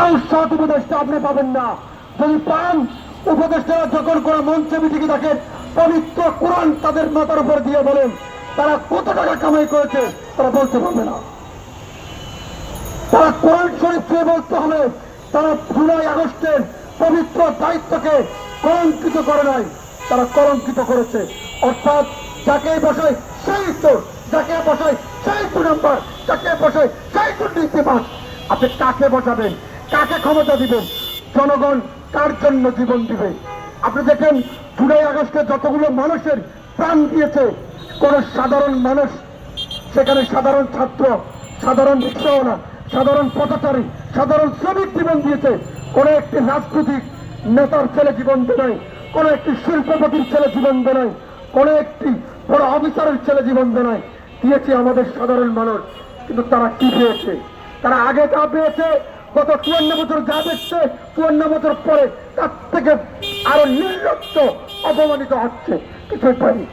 একটাও সৎ উপদেষ্টা আপনি পাবেন না। যদি পান, উপদেষ্টারা যখন কোন মঞ্চে মিটিকে থাকেন, পবিত্র কোরআন তাদের মাথার উপর দিয়ে বলেন, তারা কত টাকা কামাই করেছে, তারা বলতে পারবে না। তারা কোরআন শরীফ দিয়ে বলতে হবে, তারা জুলাই আগস্টের পবিত্র দায়িত্বকে কলঙ্কিত করে নাই, তারা কলঙ্কিত করেছে। অর্থাৎ যাকে বসায় সেই চোর যাকে বসায় সেই দু নম্বর, যাকে বসায় সেই দুর্নীতিবাদ আপনি কাকে বসাবেন? কাকে ক্ষমতা দিবেন জনগণ কার জন্য জীবন দিবে? আপনি দেখেন, জুলাই আগস্টে যতগুলো মানুষের প্রাণ দিয়েছে, কোন সাধারণ মানুষ, সেখানে সাধারণ ছাত্র, সাধারণ রিক্সাওয়ালা, সাধারণ পথচারী, সাধারণ শ্রমিক জীবন দিয়েছে। কোন একটি রাজনৈতিক নেতার ছেলে জীবন দেয় কোন একটি শিল্পপতির ছেলে জীবন দেয় কোন একটি বড় অফিসারের ছেলে জীবন দেয় দিয়েছে আমাদের সাধারণ মানুষ, কিন্তু তারা কি পেয়েছে? তারা আগে যা পেয়েছে গত চুয়ান্ন বছর যা দেখছে, চুয়ান্ন বছর পরে তার থেকে আরও নির্লজ্জ, অপমানিত হচ্ছে। কিছুই পাইনি।